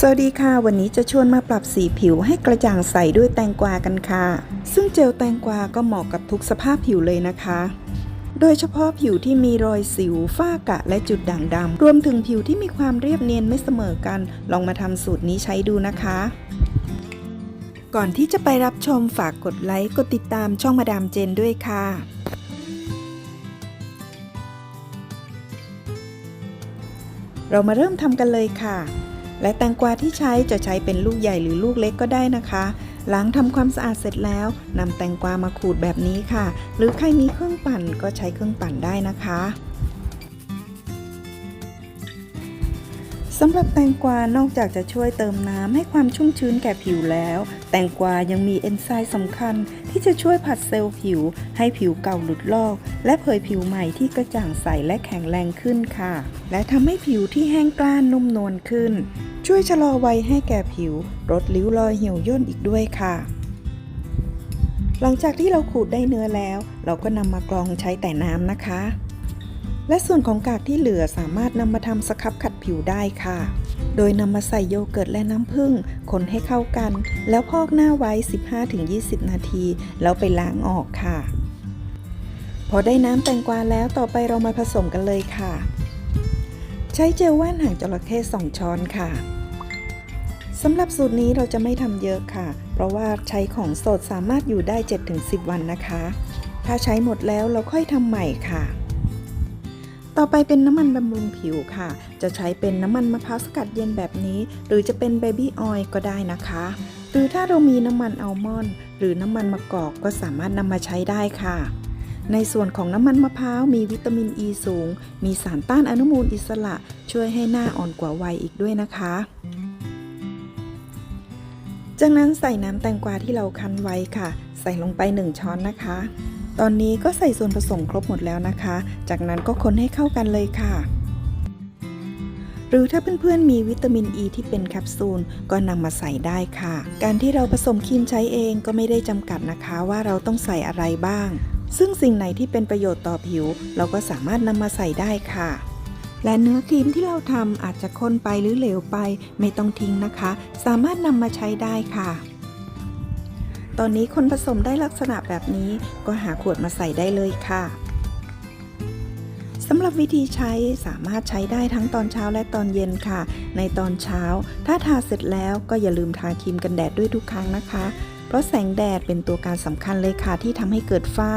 สวัสดีค่ะ วันนี้จะชวนมาปรับสีผิวให้กระจ่างใสด้วยแตงกวากันค่ะ ซึ่งเจลแตงกวาก็เหมาะกับทุกสภาพผิวเลยนะคะ โดยเฉพาะผิวที่มีรอยสิวฝ้ากระและจุดด่างดำรวมถึงผิวที่มีความเรียบเนียนไม่เสมอกัน ลองมาทำสูตรนี้ใช้ดูนะคะ ก่อนที่จะไปรับชมฝากกดไลค์กดติดตามช่องมาดามเจนด้วยค่ะเรามาเริ่มทำกันเลยค่ะ และแตงกวาที่ใช้จะใช้เป็นลูกใหญ่หรือลูกเล็กก็ได้นะคะล้างทำความสะอาดเสร็จแล้วนำแตงกวามาขูดแบบนี้ค่ะ หรือใครมีเครื่องปั่นก็ใช้เครื่องปั่นได้นะคะ สำหรับแตงกวานอกจากจะช่วยเติมน้ำให้ความชุ่มชื้นแก่ผิวแล้ว แตงกวายังมีเอนไซม์สำคัญที่จะช่วยผัดเซลล์ผิว ให้ผิวเก่าหลุดลอก และเผยผิวใหม่ที่กระจ่างใสและแข็งแรงขึ้นค่ะ และทำให้ผิวที่แห้งกร้านนุ่มนวลขึ้น ช่วยชะลอวัยให้แก่ผิวลดริ้วรอยเหี่ยวย่นอีกด้วยค่ะ หลังจากที่เราขูดได้เนื้อแล้ว เราก็นำมากรองใช้แต่น้ำนะคะ และส่วนของกากที่เหลือสามารถนำมาทำสครับขัดผิวได้ค่ะ โดยนำมาใส่โยเกิร์ตและน้ำผึ้งคนให้เข้ากัน แล้วพอกหน้าไว้ 15-20 นาที แล้วไปล้างออกค่ะ พอได้น้ำแตงกวาแล้วต่อไปเรามาผสมกันเลยค่ะ ใช้เจลว่านหางจระเข้2ช้อนค่ะสำหรับสูตรนี้เราจะไม่ทำเยอะค่ะ เพราะว่าใช้ของสดสามารถอยู่ได้ 7-10 วันนะคะ ถ้าใช้หมดแล้วเราค่อยทำใหม่ค่ะ ต่อไปเป็นน้ำมันบำรุงผิวค่ะ จะใช้เป็นน้ำมันมะพร้าวสกัดเย็นแบบนี้ หรือจะเป็นเบบี้ออยล์ก็ได้นะคะ หรือถ้าเรามีน้ำมันอัลมอนด์หรือน้ำมันมะกอกก็สามารถนำมาใช้ได้ค่ะ ในส่วนของน้ำมันมะพร้าวมีวิตามินอ e ีสูง มีสารต้านอนุมูลอิสระ ช่วยให้หน้าอ่อนกว่าวัยอีกด้วยนะคะ จากนั้นใส่น้ำแตงกวาที่เราคั้นไว้ค่ะ ใส่ลงไป 1 ช้อนนะคะ ตอนนี้ก็ใส่ส่วนผสมครบหมดแล้วนะคะ จากนั้นก็คนให้เข้ากันเลยค่ะ หรือถ้าเพื่อนๆมีวิตามินอ e ีที่เป็นแคปซูลก็นำมาใส่ได้ค่ะ การที่เราผสมครีมใช้เองก็ไม่ได้จำกัดนะคะว่าเราต้องใส่อะไรบ้าง ซึ่งสิ่งไหนที่เป็นประโยชน์ต่อผิว เราก็สามารถนำมาใส่ได้ค่ะและเนื้อครีมที่เราทำอาจจะข้นไปหรือเหลวไป ไม่ต้องทิ้งนะคะ สามารถนำมาใช้ได้ค่ะ ตอนนี้คนผสมได้ลักษณะแบบนี้ก็หาขวดมาใส่ได้เลยค่ะสำหรับวิธีใช้สามารถใช้ได้ทั้งตอนเช้าและตอนเย็นค่ะ ในตอนเช้า ถ้าทาเสร็จแล้วก็อย่าลืมทาครีมกันแดดด้วยทุกครั้งนะคะ เพราะแสงแดดเป็นตัวการสำคัญเลยค่ะที่ทำให้เกิดฝ้า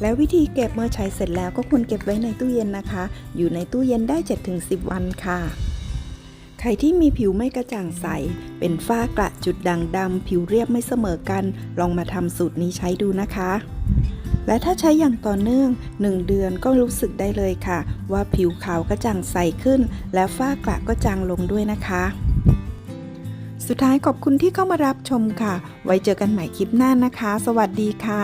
แล้ววิธีเก็บเมื่อใช้เสร็จแล้วก็ควรเก็บไว้ในตู้เย็นนะคะ อยู่ในตู้เย็นได้ 7-10 วันค่ะ ใครที่มีผิวไม่กระจ่างใส เป็นฝ้ากระจุดด่างดำผิวเรียบไม่เสมอกัน ลองมาทำสูตรนี้ใช้ดูนะคะ และถ้าใช้อย่างต่อเนื่อง 1 เดือนก็รู้สึกได้เลยค่ะ ว่าผิวขาวกระจ่างใสขึ้น และฝ้ากระก็จางลงด้วยนะคะสุดท้ายขอบคุณที่เข้ามารับชมค่ะ ไว้เจอกันใหม่คลิปหน้านะคะ สวัสดีค่ะ